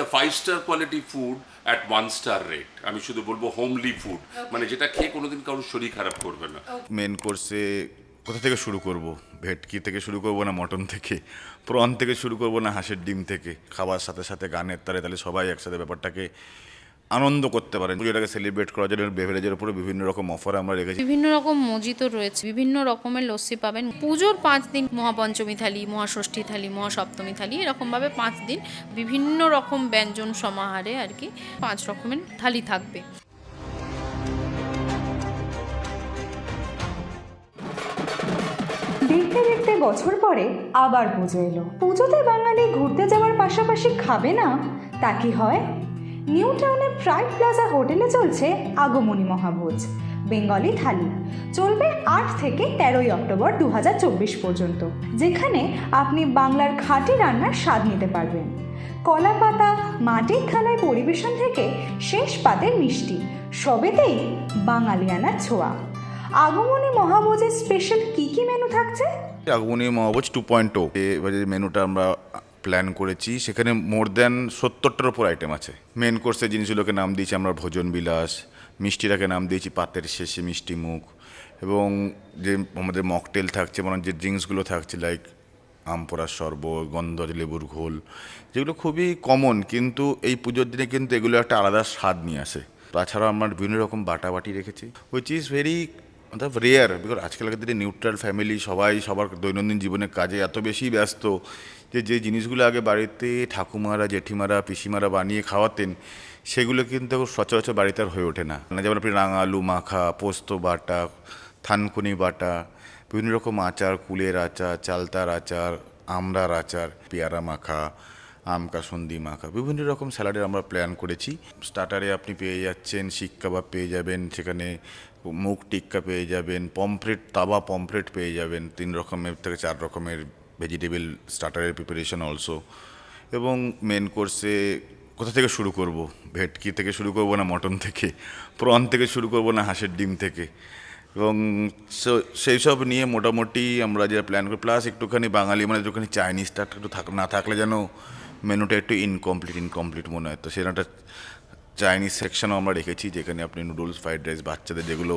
The five star quality food at one star rate আমি শুধু বলব হোমলি ফুড মানে যেটা খেয়ে কোনোদিন কারোর শরীর খারাপ করবে না। মেন কোর্সে কোথা থেকে শুরু করব? ভেটকি থেকে শুরু করব না মটন থেকে? প্রন থেকে শুরু করব না হাঁসের ডিম থেকে? খাবার সাথে সাথে গানের তালে তাহলে সবাই একসাথে ব্যাপারটাকে আনন্দ করতে পারেন। পুজোটাকে সেলিব্রেট করার জন্য বেভারেজের উপরে বিভিন্ন রকম অফার আমরা রেখেছি। বিভিন্ন রকম মজিতো রয়েছে বিভিন্ন রকমের লস্যি পাবেন। পুজোর পাঁচ দিন মহাপঞ্চমী থালি মহাষষ্ঠী থালি মহাসপ্তমী থালি এরকমভাবে পাঁচ দিন বিভিন্ন রকম ব্যঞ্জন সমাহারে আর কি পাঁচ রকমের থালি থাকবে। দেখতে দেখতে বছর পরে আবার পুজো এলো। পুজোতে বাঙালি ঘুরতে যাওয়ার পাশাপাশি খাবে না? তা কি হয়? নিউ টাউনে প্রাইড প্লাজা হোটেলে চলছে আগমনী মহাভোজ। বেঙ্গলি থালি। চলবে আট থেকে তেরোই অক্টোবর দু হাজার চব্বিশ পর্যন্ত, যেখানে আপনি বাংলার খাঁটি রান্নার স্বাদ নিতে পারবেন। কলা পাতা, মাটির থালায় পরিবেশন থেকে শেষ পাতের মিষ্টি, সবেতেই বাঙালিয়ানার ছোঁয়া। আগমনী মহাভোজের স্পেশাল কি কি মেনু থাকছে? আগমনী মহাবোজ টু পয়েন্ট মেনুটা আমরা প্ল্যান করেছি। সেখানে মোর দ্যান সত্তরটার উপর আইটেম আছে। মেন কোর্সের জিনিসগুলোকে নাম দিয়েছি আমরা ভোজন বিলাস, মিষ্টিটাকে নাম দিয়েছি পাতের শেষে মিষ্টি মুখ এবং যে আমাদের মকটেল থাকছে মানে যে ড্রিঙ্কসগুলো থাকছে লাইক আমপোড়ার শরবত, গন্ধ, লেবুর ঘোল, যেগুলো খুবই কমন কিন্তু এই পুজোর দিনে কিন্তু এগুলো একটা আলাদা স্বাদ নিয়ে আসে। তাছাড়াও আমরা বিভিন্ন রকম বাটাবাটি রেখেছি উইচ ইজ ভেরি মতলব রেয়ার বিকজ আজকালকার দিনে নিউট্রাল ফ্যামিলি সবাই সবার দৈনন্দিন জীবনের কাজে এত বেশি ব্যস্ত যে যে জিনিসগুলো আগে বাড়িতে ঠাকুমারা, জেঠিমারা, পিসিমারা বানিয়ে খাওয়াতেন, সেগুলো কিন্তু সচরাচর বাড়িতে আর হয়ে ওঠে না। মানে যেমন আপনি রাঙা আলু, মাখা, পোস্ত বাটা, থানকুনি বাটা, বিভিন্ন রকম আচার, কুলের আচার, চালতার আচার, আমড়ার আচার, পেয়ারা মাখা আম কাসুন্দি মাখা বিভিন্ন রকম স্যালাডের আমরা প্ল্যান করেছি। স্টার্টারে আপনি পেয়ে যাচ্ছেন, শিক কাবাব পেয়ে যাবেন, সেখানে মুগ টিক্কা পেয়ে যাবেন, পমফ্রেট, তাওয়া পমফ্রেট পেয়ে যাবেন, তিন রকমের থেকে চার রকমের ভেজিটেবল স্টার্টারের প্রিপারেশন অলসো এবং মেন কোর্সে কোথা থেকে শুরু করব? ভেটকি থেকে শুরু করব না মটন থেকে? প্রন থেকে শুরু করব না হাঁসের ডিম থেকে? এবং সেই সব নিয়ে মোটামুটি আমরা যেটা প্ল্যান করি প্লাস একটুখানি বাঙালি মানে একটুখানি চাইনিজটা একটু না থাকলে যেন মেনুটা একটু ইনকমপ্লিট ইনকমপ্লিট মনে হয়। তো একটা চাইনিজ সেকশনও আমরা রেখেছি, যেখানে আপনি নুডলস ফ্রাইড রাইস বাচ্চাদের যেগুলো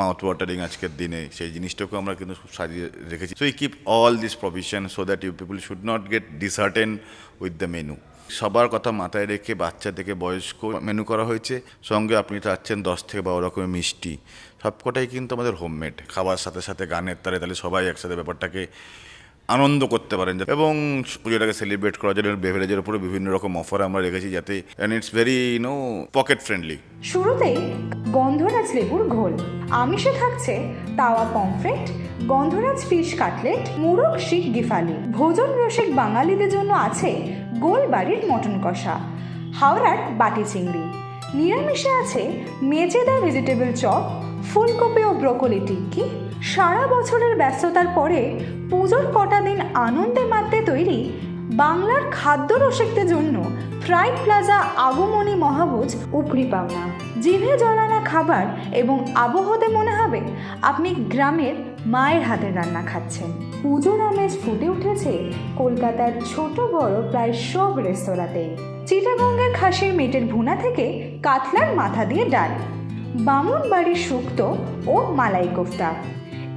মাউথ ওয়াটারিং আজকের দিনে, সেই জিনিসটাকেও আমরা কিন্তু খুব সাজিয়ে রেখেছি। So we keep all this provision so that you people should not get disheartened with the menu সবার কথা মাথায় রেখে বাচ্চা থেকে বয়স্ক মেনু করা হয়েছে। সঙ্গে আপনি চাচ্ছেন দশ থেকে বারো রকমের মিষ্টি। সবকটাই কিন্তু আমাদের হোমমেড খাবার সাথে সাথে গানের তালে তালে সবাই একসাথে ব্যাপারটাকে আনন্দ করতে পারেন। এবং পুজোটাকে সেলিব্রেট করার জন্য বেভারেজের উপরে বিভিন্ন রকম অফার আমরা রেখেছি যাতে and it's very no pocket friendly শুরুতেই গন্ধরাজ লেবুর ঘোল, আমিষে থাকছে তাওয়া পমফ্রেট গন্ধরাজ ফিশ কাটলেট মুরগ শিখ গিফালি। ভোজন রসিক বাঙালিদের জন্য আছে গোলবাড়ির মটন কষা, হাওড়ার বাটি চিংড়ি। নিরামিষে আছে মেচেদা ভেজিটেবল চপ ফুলকপি ও ব্রোকলি টিক্কি সারা বছরের ব্যস্ততার পরে পুজোর কটা দিন আনন্দে মারতে তৈরি বাংলার খাদ্য রসিকদের জন্য ফ্রাইড প্লাজা আগমনী মহাভোজ উপরি পাওনা। জিভে জলানা খাবার এবং আবহতে মনে হবে আপনি গ্রামের মায়ের হাতের রান্না খাচ্ছেন। পুজোর আমেজ ফুটে উঠেছে কলকাতার ছোট বড় প্রায় সব রেস্তোরাঁতেই। চিটাগঙ্গের খাসির মেটের ভুনা থেকে কাতলার মাথা দিয়ে ডাল বামুন বাড়ির শুক্তো ও মালাই কোফতা।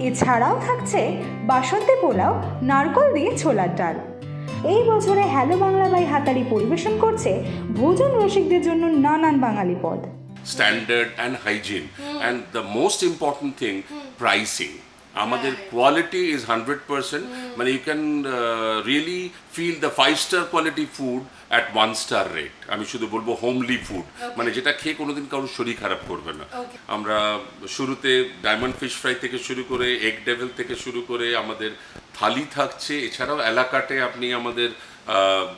এছাড়াও থাকছে বাসন্তী পোলাও নারকল দিয়ে ছোলার ডাল। এই বছরে হ্যালো বাংলা বাই হাতারি পরিবেশন করছে ভোজন রসিকদের জন্য নানান বাঙালি পদ। Standard and hygiene and the most important thing pricing আমাদের কোয়ালিটি ইজ হান্ড্রেড পার্সেন্ট মানে you can really feel the five star quality food at one star rate আমি শুধু বলব হোমলি ফুড মানে যেটা খেয়ে কোনোদিন কারোর শরীর খারাপ করবে না। আমরা শুরুতে ডায়মন্ড ফিশ ফ্রাই থেকে শুরু করে এগ ডেভেল থেকে শুরু করে আমাদের থালি থাকছে। এছাড়াও এলাকাতে আপনি আমাদের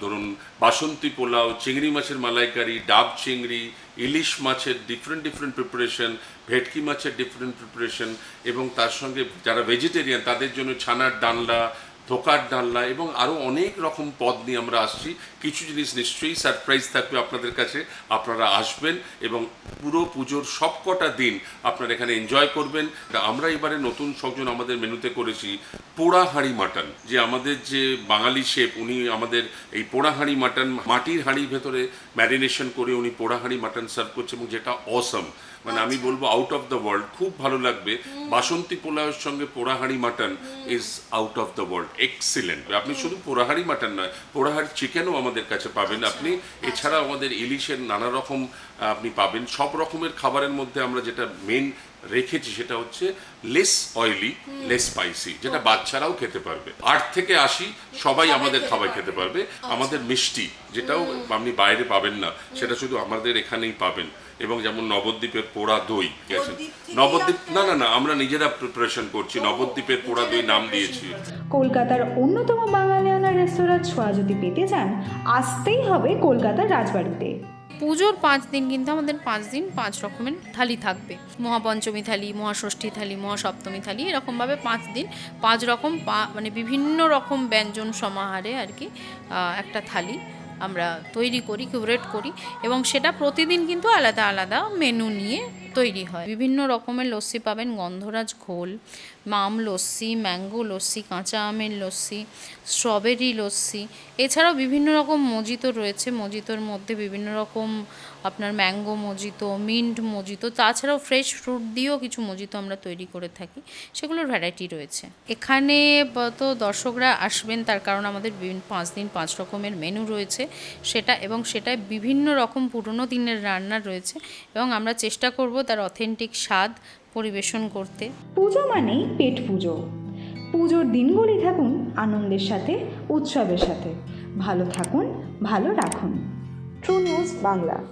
ধরুন বাসন্তী পোলাও চিংড়ি মাছের মালাইকারি ডাব চিংড়ি ইলিশ মাছের ডিফারেন্ট ডিফারেন্ট প্রিপারেশন ভেটকি মাছের ডিফারেন্ট প্রিপারেশন এবং তার সঙ্গে যারা ভেজিটেরিয়ান তাদের জন্য ছানার ডালনা ধোকার ডালনা এবং আরও অনেক রকম পদ নিয়ে আমরা আসছি। কিছু জিনিস নিশ্চয়ই সারপ্রাইজ থাকবে আপনাদের কাছে। আপনারা আসবেন এবং পুরো পুজোর সবকটা দিন আপনারা এখানে এনজয় করবেন। আমরা এবারে নতুন সংযোজন আমাদের মেনুতে করেছি পোড়া হাঁড়ি মাটন। যে আমাদের যে বাঙালি শেফ উনি আমাদের এই পোড়া হাঁড়ি মাটন মাটির হাঁড়ির ভেতরে ম্যারিনেশন করে উনি পোড়া হাঁড়ি মাটন সার্ভ করছে এবং যেটা অসম মানে আমি বলব আউট অফ দ্য ওয়ার্ল্ড খুব ভালো লাগবে। বাসন্তী পোলাওয়ের সঙ্গে পোড়াহাড়ি mutton is out of the world excellent আপনি শুধু পোড়াহাড়ি মাটন নয় পোড়াহাড়ি চিকেনও আমাদের কাছে পাবেন আপনি। এছাড়া আমাদের ইলিশের নানা রকম আপনি পাবেন। সব রকমের খাবারের মধ্যে আমরা যেটা মেন রেখেছি সেটা হচ্ছে লেস অয়েলি লেস স্পাইসি যেটা বাচ্চারাও খেতে পারবে। আট থেকে আশি সবাই আমাদের খাবার খেতে পারবে। আমাদের মিষ্টি যেটাও আপনি বাইরে পাবেন না। সেটা শুধু আমাদের এখানেই পাবেন। এবং যেমন নবদ্বীপের পোড়া দই ঠিক আছে? নবদ্বীপ না না না আমরা নিজেরা প্রিপারেশন করছি। নবদ্বীপের পোড়া দই নাম দিয়েছি। কলকাতার অন্যতম বাঙালিয়ানা রেস্তোরাঁর ছোঁয়া যদি পেতে চান আসতেই হবে কলকাতার রাজবাড়িতে। পুজোর পাঁচ দিন কিন্তু আমাদের পাঁচ দিন পাঁচ রকমের থালি থাকবে। মহাপঞ্চমী থালি মহাষষ্ঠী থালি মহাসপ্তমী থালি এরকমভাবে পাঁচ দিন পাঁচ রকম পা- মানে বিভিন্ন রকম ব্যঞ্জন সমাহারে আর কি একটা থালি। আমরা তৈরি করি কিউরেট করি এবং সেটা প্রতিদিন কিন্তু আলাদা আলাদা মেনু নিয়ে তৈরি হয়। বিভিন্ন রকমের লস্যি পাবেন। গন্ধরাজ ঘোল, মাম লস্যি, ম্যাঙ্গো লস্যি, কাঁচা আমের লস্যি, স্ট্রবেরি লস্যি। এছাড়াও বিভিন্ন রকম মজিতো রয়েছে। মজিতোর মধ্যে বিভিন্ন রকম আপনার ম্যাঙ্গো মজিতো, মিন্ট মজিতো, তাছাড়াও ফ্রেশ ফ্রুট দিয়েও কিছু মজিতো আমরা তৈরি করে থাকি। সেগুলোর ভ্যারাইটি রয়েছে। এখানে তো দর্শকরা আসবেন, তার কারণ আমাদের বিভিন্ন পাঁচ দিন পাঁচ রকমের মেনু রয়েছে সেটা এবং সেটায় বিভিন্ন রকম পুরনো দিনের রান্না রয়েছে এবং আমরা চেষ্টা করব তার অথেন্টিক স্বাদ পরিবেশন করতে। পুজো মানেই পেট পুজো। পুজোর দিনগুলি থাকুন আনন্দের সাথে, উৎসবের সাথে। ভালো থাকুন, ভালো রাখুন। True news Bangla